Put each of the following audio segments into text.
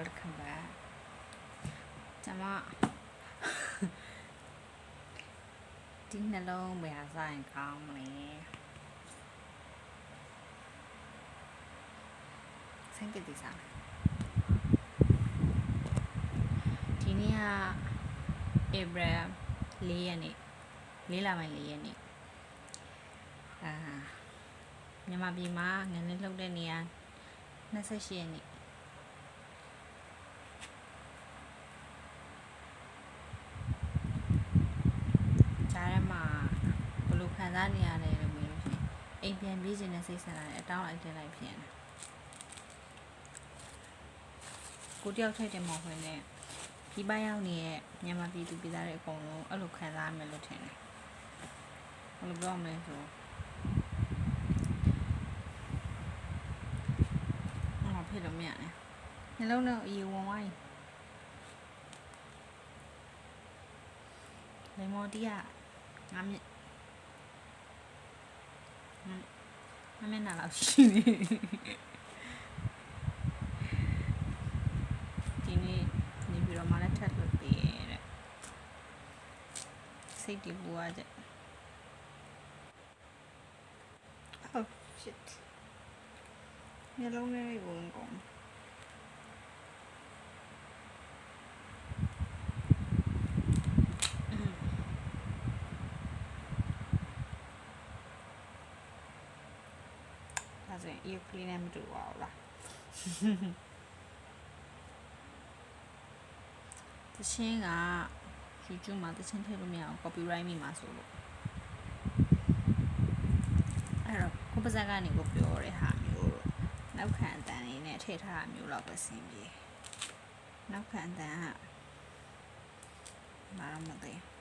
welcome back ကျွန်မဒီနှလုံးဘယ်ဟာစားရင်ကောင်းမလဲစိတ်ကတိစားဒီနေ့က April 4ရက်နေ့4လပိုင်း4ရက်နေ့အာမြန်မာပြည်မှာငန်းလေးလှုပ်တဲ့နေရာ28ရက်နေ့ ကြားထဲမှာဘယ်လိုခံ စားနေရလဲလို့မေးလို့ရှိရင်အိမ်ပြန်ပြေးခြင်းနဲ့စိတ်ဆန္ဒနဲ့အတောင်းလိုက်တက်လိုက်ဖြစ်နေတာကိုတယောက်ထိုက်တယ်မဟုတ်ဘဲနဲ့ဒီပရောက်နေတဲ့မြန်မာပြည်သူပြည်သားတွေအကုန်လုံးအဲ့လိုခံစားရမယ်လို့ထင်တယ်ဘယ်လိုပြောမလဲဆိုအော်ဖြစ်လို့မရနဲ့နှလုံးတော့အယူဝင်ဝိုင်းလေမော်တီးကငါမြင့် ငါမျက်နှာလောက်ရှိနေဒီနေ့နေပြီးတော့မလည်းထက်လို့တည်ရတဲ့စိတ်တည်ပူရတဲ့ Oh shit မျက်လုံးလေးကိုဝင်ကုန် ဒါဆိုရင် ear clean နဲ့မတူပါဘူးလားတချင်းက YouTube မှာတချင်းထည့်လို့မရအောင် copyright မိမှာဆိုလို့အဲ့တော့ကိုပါဇက်ကနေကိုပြောတဲ့ဟာမျိုးတော့နောက်ခံအတန်လေးနဲ့ထည့်ထားတာမျိုးတော့ပဲစင်ပြေနောက်ခံအတန်ကမရမသိမ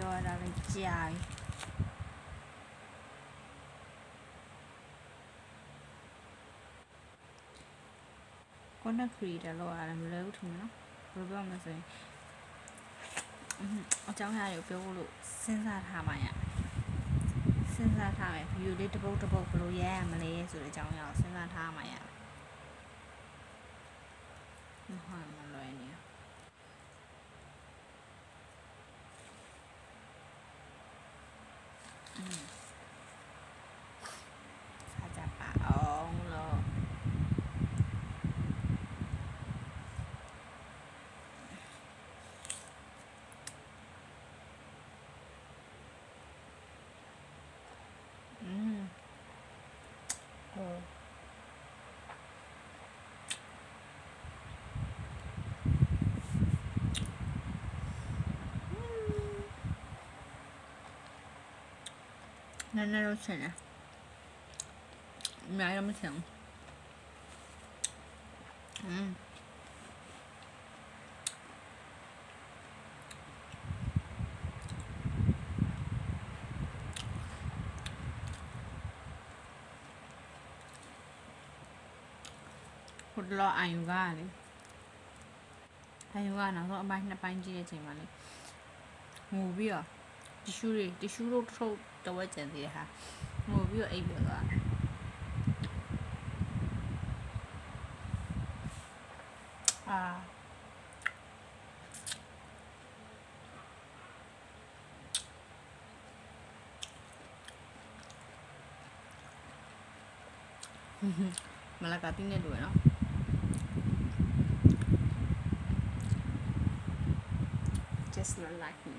ပြောရတာလည်းကြာပြီကွန်တက်ခရီတာလောက်ရတယ်မလွယ်ဘူးထင်တယ်နော်ဘယ်လိုပြောမလဲဆိုရင်အင်းအကြောင်းအရာတွေကိုပြောဖို့လို့စဉ်းစားထားမှရစဉ်းစားထားမယ်ဗီဒီယိုလေးတစ်ပုတ်တစ်ပုတ်ဘယ်လိုရိုက်ရမလဲဆိုတဲ့အကြောင်းအရာကိုစဉ်းစားထားမှရ နည်းနည်းတော့ဆင်တယ်အများကြီးမဆင်ဘူးอืมုတလောအာယုကလေအာယုကနောက်တော့အပိုင်းနှစ်ပိုင်းကြည့်တဲ့အချိန်မှာလေငိုပြီးတော့တ िश ူးတွေတ िश ူးတို့ထုတ် တော့ဝက်ကျန်သေးတယ်ဟာငိုပြီးတော့အိပ်ပြောသွားတယ်အာမလာကတင်းနဲ့တွေ့နော် just not like me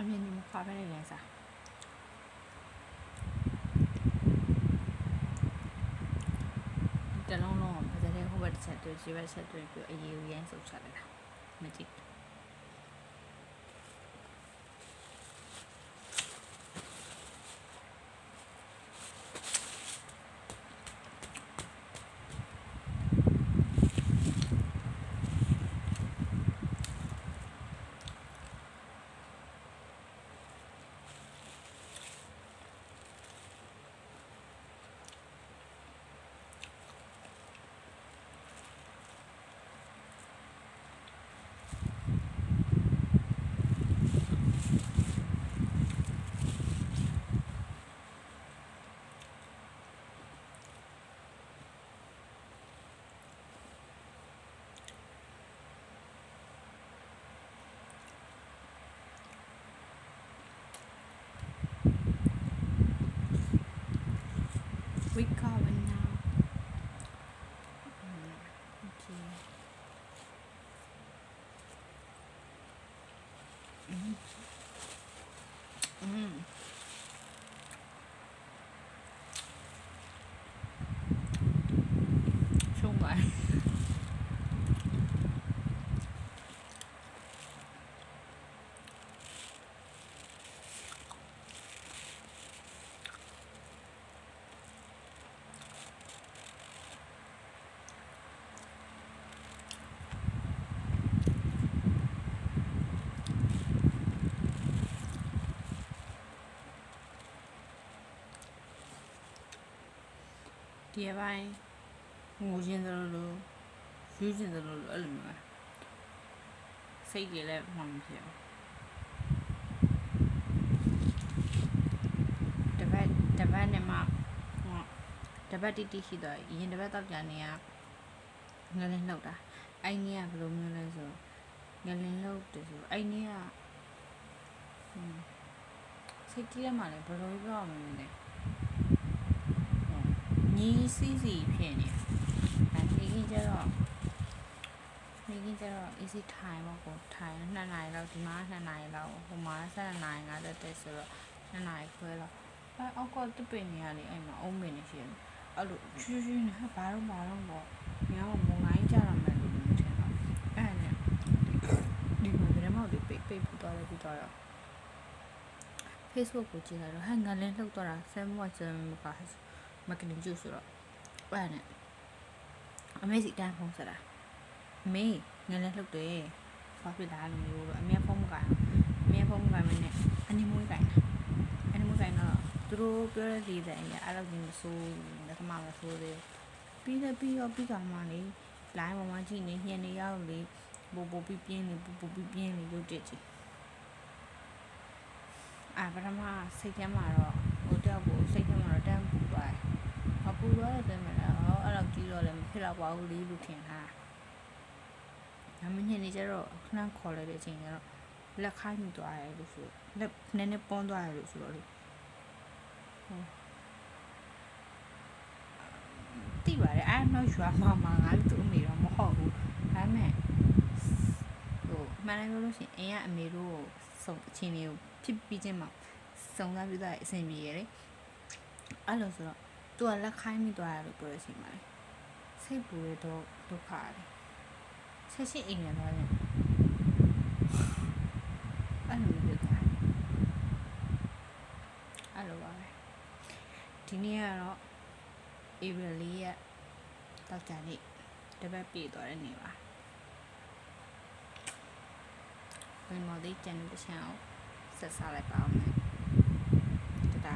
အမြင်ဒီမခါပဲနေလဲစားတလုံးလုံးပါတဲ့ဟိုဘက်တစ်ချက်တွေ့ဒီဘက်တစ်ချက်တွေ့ပြီးအရေးရမ်းစုပ်ချလိုက်တာမကြည့် ဒီအပိုင်းငိုခြင်းသလိုလိုယူခြင်းသလိုလိုအဲ့လိုမျိုးပဲ။စိတ်ကြီးလည်းမှမဖြစ်ဘူး။တပတ်တပတ်နဲ့မှဟောတပတ်တိတိရှိတော့ရင်တပတ်တော့ကြာနေရငလင်းလောက်တာ။အဲ့နည်းကဘယ်လိုမျိုးလဲဆိုငလင်းလောက်တယ်ဆိုအဲ့နည်းကဟွန်းစိတ်ကြီးရမှလည်းဘယ်လိုပြောရမလဲ။ ညီစီစီဖြစ်နေအဲမိခင်ကျတော့မိခင်ကျတော့ easy time ပေါ့ကို time 2နာရီလောက်ဒီမှာ2နာရီလောက်ဟိုမှာ7နာရီ50တက်ဆိုတော့2နာရီခွဲလောက်အဲအောက်ကတပင်နေရလေအဲ့မှာအုံးမင်းနေရှိတယ်အဲ့လိုချွချွနေဟာဘာတော့ဘာတော့ပေါ့ညောင်းမုံတိုင်းကြတော့မယ်လို့ထင်တော့အဲ့နဲ့ဒီမှာဗရမောက်တွေပိတ်ပိတ်ပူသွားတယ်ပြီးတော့ Facebook ကိုကြည့်လိုက်တော့ဟာငါလည်းလှုပ်သွားတာ7 watch မပါ မကလင်ကျဆိုတော့အဲ့နဲ့အမေစီတန်းဖုန်းဆက်တာအမေငါလည်းလှုပ်တယ်ဘာဖြစ်လာလို့မျိုးတော့အမေဖုန်းမကအမေဖုန်းမကမနဲ့အနိမွေးကိုင်အနိမွေးကိုင်တော့သူတို့ပြောတဲ့လေတဲ့အရာအဲ့လိုကြီးမဆိုးလက်သမားမဆိုးသေးပြီးလည်းပြီးရောပြီးကမှလေ line ပေါ်မှာကြည့်နေညနေရောက်လေပို့ပို့ပြီးပြင်းနေပို့ပို့ပြီးပြင်းနေရုပ်တက်ကြည့်အာပထမစိတ်ထဲမှာတော့ဟိုတက်ဖို့စိတ်ထဲမှာတော့တန်းပူသွားတယ်။ မပူသွားတဲ့တည်းမှာလည်းဟောအဲ့လောက်ကြီးတော့လည်းမဖြစ်တော့ပါဘူးလေလို့ထင်တာ။ဒါမှညနေကျတော့ခဏခေါ်လိုက်တဲ့အချိန်ကျတော့လက်ခိုင်းမိသွားတယ်လို့ဆိုလက်နည်းနည်းပွန်းသွားတယ်လို့ဆိုတော့လေဟိုတိပါတယ်အဲ့တော့ရွာမှာမှာငါတို့သူ့အမေတော့မဟုတ်ဘူးဒါပေမဲ့ဟိုမှန်တယ်ပြောလို့ရှိရင်အိမ်ကအမေတို့ကိုစုံအချင်းလေးကိုဖြစ်ပြီးချင်းမှာစုံသားပြသားအဆင်ပြေရလေအဲ့လိုဆိုတော့ သူကလက်ခိုင်းမိသွားတယ်လို့ပြောရစီမှာလေစိတ်ပူရတော့ဒုက္ခရတယ်ဆက်ရှိအိမ်ရသွားတယ်အဲ့လိုမျိုးဖြစ်သွားတယ်အဲ့လိုပါပဲဒီနေ့ကတော့ April ၄ရက်တောက်ကြနေ့တပတ်ပြည့်သွားတဲ့နေ့ပါဝင်မော်ဒီကျန်တဲ့ချန်ကိုဆက်စားလိုက်ပါအောင်မယ်တဒါ